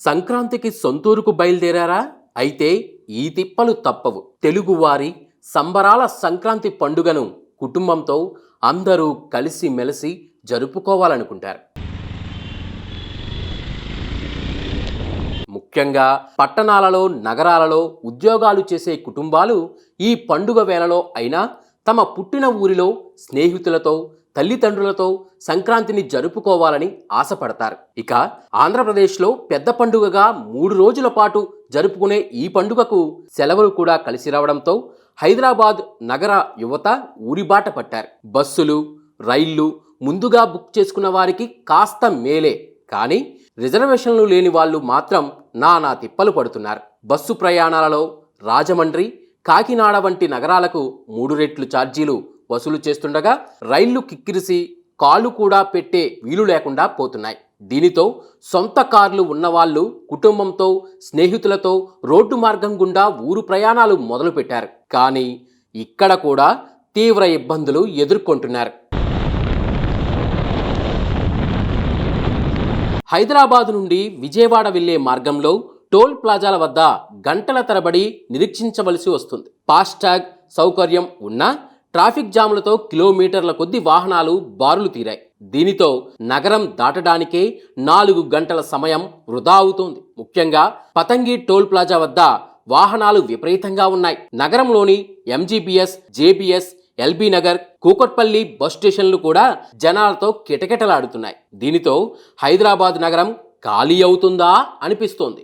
సంక్రాంతికి సొంతూరుకు బయలుదేరారా? అయితే ఈ తిప్పలు తప్పవు. తెలుగువారి సంబరాల సంక్రాంతి పండుగను కుటుంబంతో అందరూ కలిసి మెలిసి జరుపుకోవాలనుకుంటారు. ముఖ్యంగా పట్టణాలలో నగరాలలో ఉద్యోగాలు చేసే కుటుంబాలు ఈ పండుగ వేళలో అయినా తమ పుట్టిన ఊరిలో స్నేహితులతో తల్లిదండ్రులతో సంక్రాంతిని జరుపుకోవాలని ఆశపడతారు. ఇక ఆంధ్రప్రదేశ్లో పెద్ద పండుగగా మూడు రోజుల పాటు జరుపుకునే ఈ పండుగకు సెలవులు కూడా కలిసి రావడంతో హైదరాబాద్ నగర యువత ఊరిబాట పట్టారు. బస్సులు రైళ్ళు ముందుగా బుక్ చేసుకున్న వారికి కాస్త మేలే. కానీ రిజర్వేషన్లు లేని వాళ్ళు మాత్రం నానా తిప్పలు పడుతున్నారు. బస్సు ప్రయాణాలలో రాజమండ్రి కాకినాడ వంటి నగరాలకు మూడు రెట్లు ఛార్జీలు వసూలు చేస్తుండగా రైళ్ళు కిక్కిరిసి కాలు కూడా పెట్టే వీలు లేకుండా పోతున్నాయి. దీనితో సొంత కార్లు ఉన్నవాళ్ళు కుటుంబంతో స్నేహితులతో రోడ్డు మార్గం గుండా ఊరు ప్రయాణాలు మొదలుపెట్టారు. కానీ ఇక్కడ కూడా తీవ్ర ఇబ్బందులు ఎదుర్కొంటున్నారు. హైదరాబాద్ నుండి విజయవాడ వెళ్ళే మార్గంలో టోల్ ప్లాజాల వద్ద గంటల తరబడి నిరీక్షించవలసి వస్తుంది. ఫాస్టాగ్ సౌకర్యం ఉన్నా ట్రాఫిక్ జాములతో కిలోమీటర్ల కొద్ది వాహనాలు బారులు తీరాయి. దీనితో నగరం దాటడానికే నాలుగు గంటల సమయం వృధా అవుతోంది. ముఖ్యంగా పతంగి టోల్ ప్లాజా వద్ద వాహనాలు విపరీతంగా ఉన్నాయి. నగరంలోని MGBS JBS LB Nagar Kukatpally bus స్టేషన్లు కూడా జనాలతో కిటకిటలాడుతున్నాయి. దీనితో హైదరాబాద్ నగరం ఖాళీ అవుతుందా అనిపిస్తోంది.